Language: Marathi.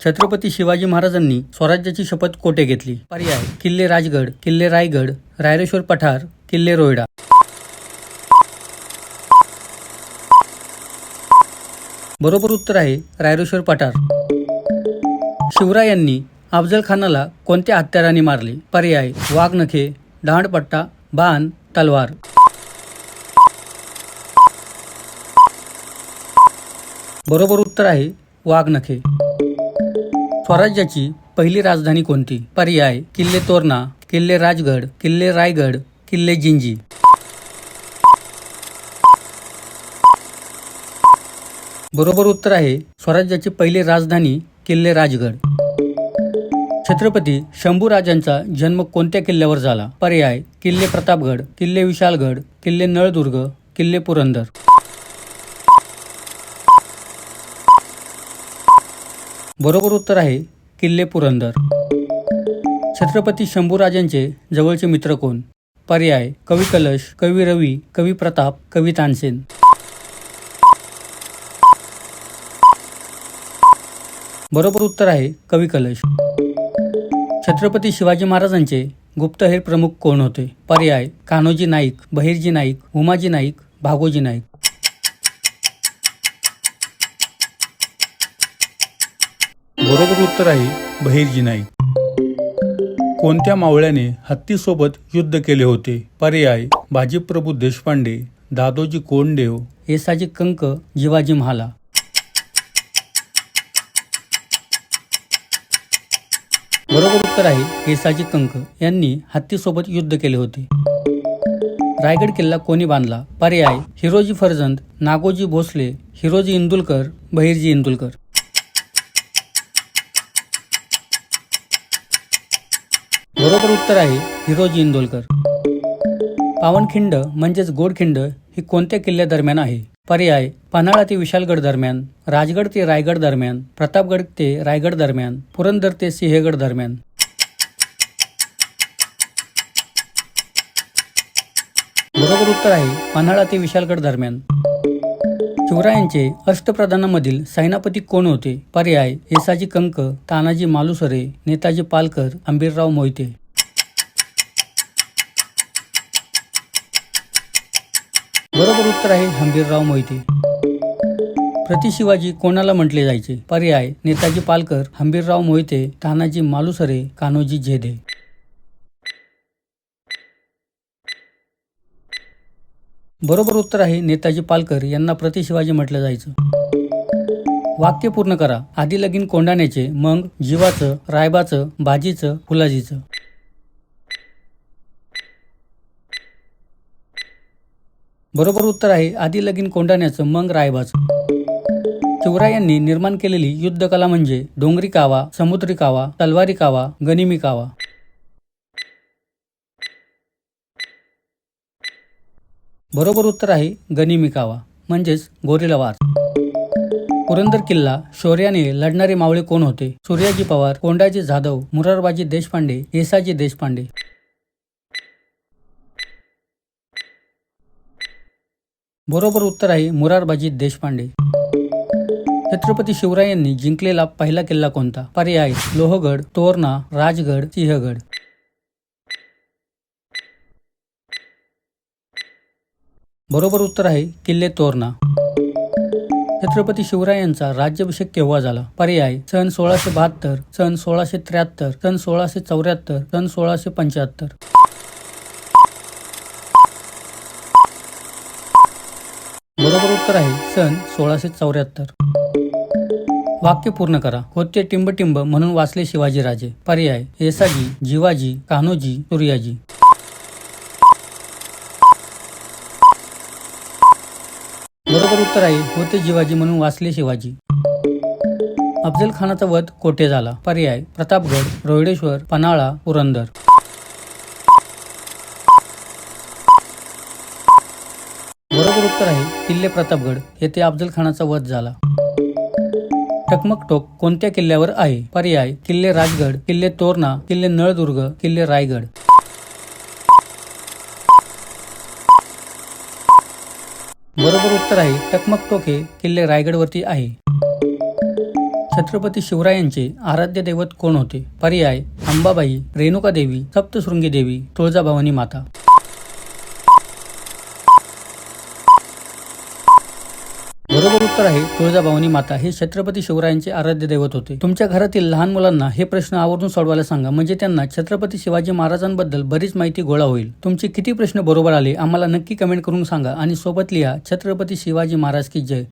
छत्रपती शिवाजी महाराजांनी स्वराज्याची शपथ कोठे घेतली? पर्याय किल्ले राजगड किल्ले रायगड रायरेश्वर पठार किल्ले रोयडा. बरोबर उत्तर आहे रायरेश्वर पठार. शिवरायांनी अफजल खानाला कोणत्या हत्याराने मारले? पर्याय वाघनखे डहाणपट्टा बाण तलवार. बरोबर उत्तर आहे वाघनखे. स्वराज्याची पहिली राजधानी कोणती? पर्याय किल्ले तोरणा किल्ले राजगड किल्ले रायगड किल्ले जिंजी. बरोबर उत्तर आहे स्वराज्याची पहिली राजधानी किल्ले राजगड. छत्रपती शंभूराजांचा जन्म कोणत्या किल्ल्यावर झाला? पर्याय किल्ले प्रतापगड किल्ले विशालगड किल्ले नळदुर्ग किल्ले पुरंदर. बरोबर उत्तर आहे किल्ले पुरंदर. छत्रपती शंभूराजांचे जवळचे मित्र कोण? पर्याय कवी कलश कवी रवी कवी प्रताप कवी तानसेन. बरोबर उत्तर आहे कवी कलश. छत्रपती शिवाजी महाराजांचे गुप्तहेर प्रमुख कोण होते? पर्याय कान्होजी नाईक बहिर्जी नाईक उमाजी नाईक भागोजी नाईक. बरोबर उत्तर आहे बहिर्जी नाईक कोणत्या मावळ्याने हत्तीसोबत युद्ध केले होते? पर्याय बाजीप्रभू देशपांडे दादोजी कोंडदेव येसाजी कंक जिवाजी महाला. बरोबर उत्तर आहे येसाजी कंक यांनी हत्तीसोबत युद्ध केले होते. रायगड किल्ला कोणी बांधला? पर्याय हिरोजी फर्जंद नागोजी भोसले हिरोजी इंदुलकर बहिर्जी इंदुलकर. बरोबर उत्तर आहे हिरोजी इंदोलकर पावनखिंड म्हणजेच गोडखिंड ही कोणत्या किल्ल्या दरम्यान आहे? पर्याय पन्हाळा ते विशालगड दरम्यान राजगड ते रायगड दरम्यान प्रतापगड ते रायगड दरम्यान पुरंदर ते सिंहगड दरम्यान. बरोबर उत्तर आहे पन्हाळा ते विशालगड दरम्यान. शिवरायांचे अष्टप्रधानामधील सैनापती कोण होते? पर्याय येसाजी कंक तानाजी मालुसरे नेताजी पालकर आंबीरराव मोहिते. बरोबर उत्तर आहे हंबीरराव मोहिते. प्रति शिवाजी कोणाला म्हटले जायचे? पर्याय नेताजी पालकर हंबीरराव मोहिते तानाजी मालुसरे कान्होजी झेदे बरोबर उत्तर आहे नेताजी पालकर यांना प्रति शिवाजी म्हटलं जायचं. वाक्य पूर्ण करा. आधी लगीन कोंडाण्याचे मग जीवाचं रायबाचं बाजीचं फुलाजीचं. बरोबर उत्तर आहे. आधी लगीन कोंडाण्याचं मग रायबाचं. शिवरायांनी निर्माण केलेली युद्धकला म्हणजे डोंगरी कावा समुद्री कावा तलवारी कावा गनिमी कावा. बरोबर उत्तर आहे गनिमी कावा म्हणजेच गोरिला वार. पुरंदर किल्ला शौर्याने लढणारे मावळे कोण होते? सूर्याजी पवार कोंडाजी जाधव मुरारबाजी देशपांडे येसाजी देशपांडे. बरोबर उत्तर आहे मुरारबाजी देशपांडे. छत्रपती शिवरायांनी जिंकलेला पहिला किल्ला कोणता? पर्याय लोहगड तोरणा राजगड सिंहगड. बरोबर उत्तर आहे किल्ले तोरणा. छत्रपती शिवरायांचा राज्याभिषेक केव्हा झाला? पर्याय सन सोळाशे बहात्तर सन सोळाशे त्र्याहत्तर सन सोळाशे चौऱ्याहत्तर सन सोळाशे पंच्याहत्तर. बरोबर उत्तर आहे. सन सोळाशे चौऱ्याहत्तर. वाक्य पूर्ण करा. होते टिंबटिंब म्हणून वाचले शिवाजीराजे पर्याय. येसाजी जिवाजी कान्होजी सूर्याजी. बरोबर उत्तर आहे. होते जिवाजी म्हणून वाचले शिवाजी. अफजल खानाचा वध कोठे झाला? पर्याय. प्रतापगड रोहिडेश्वर पन्हाळा पुरंदर. बरोबर उत्तर आहे किल्ले प्रतापगड. येथे अफजल खानाचा वध झाला. टकमक टोक कोणत्या किल्ल्यावर आहे? पर्याय किल्ले राजगड किल्ले तोरणा किल्ले नळदुर्ग किल्ले रायगड. बरोबर उत्तर आहे टकमक टोक हे किल्ले रायगडवरती आहे. छत्रपती शिवरायांचे आराध्य दैवत कोण होते? पर्याय अंबाबाई रेणुका देवी सप्तशृंगी देवी तुळजाभवानी माता. बरोबर उत्तर आहे तुळजाभवानी माता. हे छत्रपती शिवरायांचे आराध्य दैवत होते. तुमच्या घरातील लहान मुलांना हे प्रश्न आवर्जून सोडवायला सांगा. म्हणजे त्यांना छत्रपती शिवाजी महाराजांबद्दल बरीच माहिती गोळा होईल. तुमचे किती प्रश्न बरोबर आले आम्हाला नक्की कमेंट करून सांगा आणि सोबत लिहा छत्रपती शिवाजी महाराज की जय.